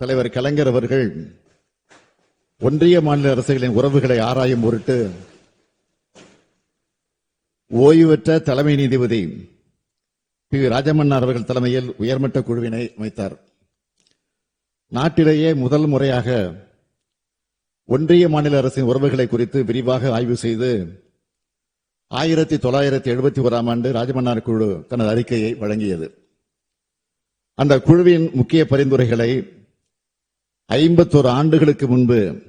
தலைவர் கலைஞர் அவர்கள் ஒன்றிய மாநில அரசுகளின் உறவுகளை ஆராயும் பொருட்டு ஓய்வு பெற்ற தலைமை நீதிபதி பி ராஜமன்னார் அவர்கள் தலைமையில் உயர்மட்ட குழுவினை அமைத்தார். நாட்டிலேயே முதல் முறையாக ஒன்றிய மாநில அரசின் உறவுகளை குறித்து விரிவாக ஆய்வு செய்து ஆயிரத்தி தொள்ளாயிரத்தி எழுபத்தி ஓராம் ஆண்டு ராஜமன்னார் குழு தனது அறிக்கையை வழங்கியது. அந்த குழுவின் முக்கிய பரிந்துரைகளை ஐம்பத்தோரு ஆண்டுகளுக்கு முன்பு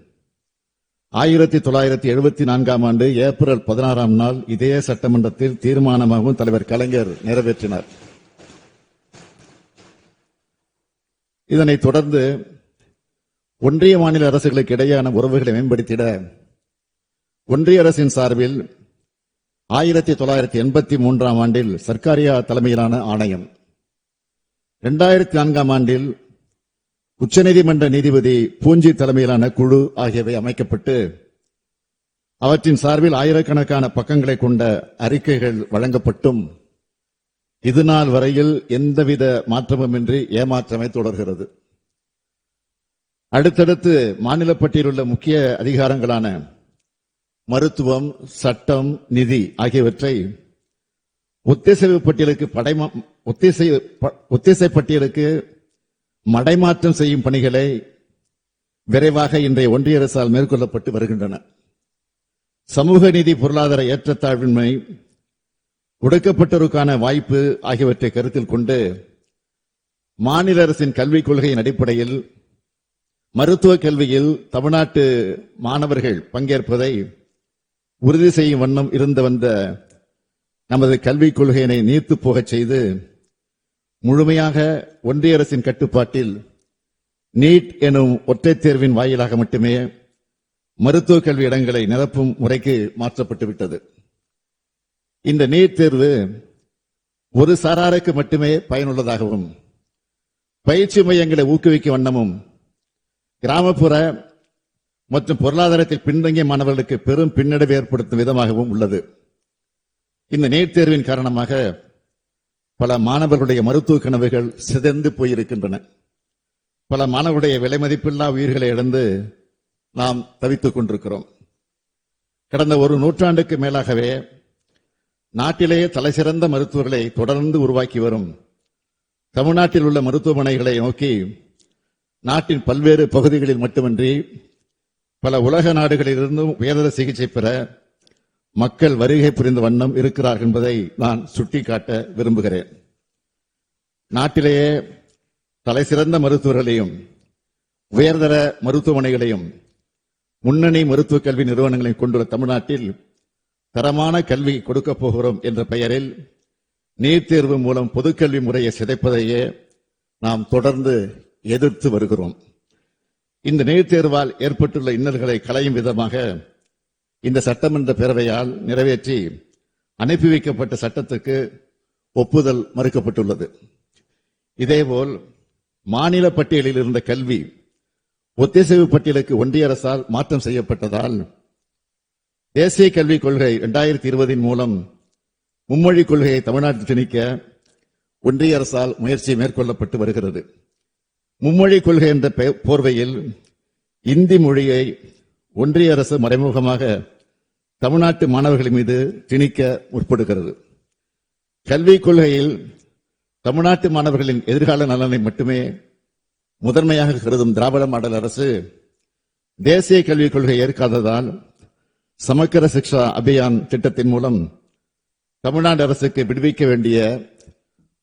ஆயிரத்தி தொள்ளாயிரத்தி எழுபத்தி நான்காம் ஆண்டு ஏப்ரல் பதினாறாம் நாள் இதே சட்டமன்றத்தில் தீர்மானமாகவும் தலைவர் கலைஞர் நிறைவேற்றினார். இதனைத் தொடர்ந்து ஒன்றிய மாநில அரசுகளுக்கு இடையேயான உறவுகளை மேம்படுத்திட ஒன்றிய அரசின் சார்பில் ஆயிரத்தி தொள்ளாயிரத்தி எண்பத்தி மூன்றாம் ஆண்டில் சர்க்காரியா தலைமையிலான ஆணையம் இரண்டாயிரத்தி நான்காம் ஆண்டில் உச்சநீதிமன்ற நீதிபதி பூஞ்சி தலைமையிலான குழு ஆகியவை அமைக்கப்பட்டு அவற்றின் சார்பில் ஆயிரக்கணக்கான பக்கங்களை கொண்ட அறிக்கைகள் வழங்கப்பட்டும். இதுநாள் வரையில் எந்தவித மாற்றமுமின்றி ஏமாற்றமே தொடர்கிறது. அடுத்தடுத்து மாநில உள்ள முக்கிய அதிகாரங்களான மருத்துவம் சட்டம் நிதி ஆகியவற்றை ஒத்திசைவு பட்டியலுக்கு படைமா ஒத்திசை ஒத்திசை பட்டியலுக்கு மடைமாற்றம் செய்யும் பணிகளை விரைவாக இன்றைய ஒன்றிய அரசால் மேற்கொள்ளப்பட்டு வருகின்றன. சமூக நீதி பொருளாதார ஏற்றத்தாழ்வின்மை ஒடுக்கப்பட்டோருக்கான வாய்ப்பு ஆகியவற்றை கருத்தில் கொண்டு மாநில அரசின் கல்விக் கொள்கையின் அடிப்படையில் மருத்துவ கல்வியில் தமிழ்நாட்டு மாணவர்கள் பங்கேற்பதை உறுதி செய்யும் வண்ணம் இருந்து வந்த நமது கல்விக் கொள்கையினை நீர்த்து போகச் செய்து முழுமையாக ஒன்றிய அரசின் கட்டுப்பாட்டில் நீட் எனும் ஒற்றை தேர்வின் வாயிலாக மட்டுமே மருத்துவ கல்வி இடங்களை நிரப்பும் முறைக்கு மாற்றப்பட்டு விட்டது இந்த நீட் தேர்வு ஒரு சாராருக்கு மட்டுமே பயனுள்ளதாகவும் பயிற்சி மையங்களை ஊக்குவிக்கும் வண்ணமும் கிராமப்புற மற்றும் பொருளாதாரத்தில் பின்தங்கிய மாணவர்களுக்கு பெரும் பின்னடைவு ஏற்படுத்தும் விதமாகவும் உள்ளது. இந்த நீட் தேர்வின் காரணமாக பல மாணவர்களுடைய மருத்துவ கனவுகள் சிதைந்து போயிருக்கின்றன. பல மாணவருடைய விலை மதிப்பில்லா உயிர்களை இழந்து நாம் தவித்துக் கொண்டிருக்கிறோம். கடந்த ஒரு நூற்றாண்டுக்கு மேலாகவே நாட்டிலேயே தலைசிறந்த மருத்துவர்களை தொடர்ந்து உருவாக்கி வரும் தமிழ்நாட்டில் உள்ள மருத்துவமனைகளை நோக்கி நாட்டின் பல்வேறு பகுதிகளில் மட்டுமின்றி பல உலக நாடுகளிலிருந்தும் உயர்தர சிகிச்சை பெற மக்கள் வருகை புரிந்த வண்ணம் இருக்கிறார்கள் என்பதை நான் சுட்டிக்காட்ட விரும்புகிறேன். நாட்டிலேயே தலைசிறந்த மருத்துவர்களையும் உயர்தர மருத்துவமனைகளையும் முன்னணி மருத்துவக் கல்வி நிறுவனங்களையும் கொண்டுள்ள தமிழ்நாட்டில் தரமான கல்வி கொடுக்கப் போகிறோம் என்ற பெயரில் நீட் தேர்வு மூலம் பொதுக்கல்வி முறையை சிதைப்பதையே நாம் தொடர்ந்து எதிர்த்து வருகிறோம். இந்த நீட் தேர்வால் ஏற்பட்டுள்ள இன்னல்களை களையும் விதமாக இந்த சட்டமன்ற பேரவையால் நிறைவேற்றி அனுப்பி வைக்கப்பட்ட சட்டத்துக்கு ஒப்புதல் மறுக்கப்பட்டுள்ளது. இதேபோல் மாநில பட்டியலில் இருந்த கல்வி ஒத்திசைவு பட்டியலுக்கு ஒன்றிய அரசால் மாற்றம் செய்யப்பட்டதால் தேசிய கல்விக் கொள்கை இரண்டாயிரத்தி இருபதின் மூலம் மும்மொழி கொள்கையை தமிழ்நாட்டில் திணிக்க ஒன்றிய அரசால் முயற்சி மேற்கொள்ளப்பட்டு வருகிறது. மும்மொழி கொள்கை என்ற பெ- போர்வையில் இந்தி மொழியை ஒன்றிய அரசு மறைமுகமாக தமிழ்நாட்டு மாணவர்கள் மீது திணிக்க முற்படுகிறது. கல்விக் கொள்கையில் தமிழ்நாட்டு மாணவர்களின் எதிர்கால நலனை மட்டுமே முதன்மையாக கருதும் திராவிட மாடல் அரசு தேசிய கல்விக் கொள்கை ஏற்காததால் சமக்கர சிக்ஷா அபியான் திட்டத்தின் மூலம் தமிழ்நாடு அரசுக்கு விடுவிக்க வேண்டிய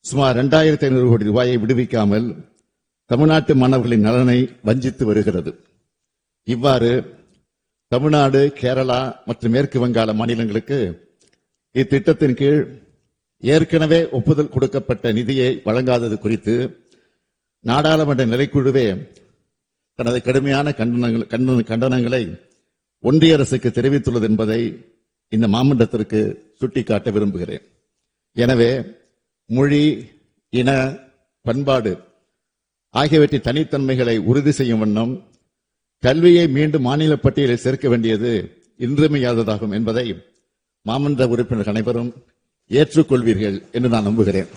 சுமார் இரண்டாயிரத்தி ஐநூறு கோடி ரூபாயை விடுவிக்காமல் தமிழ்நாட்டு மாணவர்களின் நலனை வஞ்சித்து வருகிறது. இவ்வாறு தமிழ்நாடு கேரளா மற்றும் மேற்கு வங்காள மாநிலங்களுக்கு இத்திட்டத்தின் கீழ் ஏற்கனவே ஒப்புதல் கொடுக்கப்பட்ட நிதியை வழங்காதது குறித்து நாடாளுமன்ற நிலைக்குழுவே தனது கடுமையான கண்டனங்கள் கண்டன- கண்டனங்களை ஒன்றிய அரசுக்கு தெரிவித்துள்ளது என்பதை இந்த மாமன்றத்திற்கு சுட்டிக்காட்ட விரும்புகிறேன். எனவே மொழி இன பண்பாடு ஆகியவற்றின் தனித்தன்மைகளை உறுதி செய்யும் வண்ணம் கல்வியை மீண்டும் மாநில பட்டியலில் சேர்க்க வேண்டியது இன்றியமையாததாகும் என்பதை மாமன்ற உறுப்பினர்கள் அனைவரும் ஏற்றுக்கொள்வீர்கள் என்று நான் நம்புகிறேன்.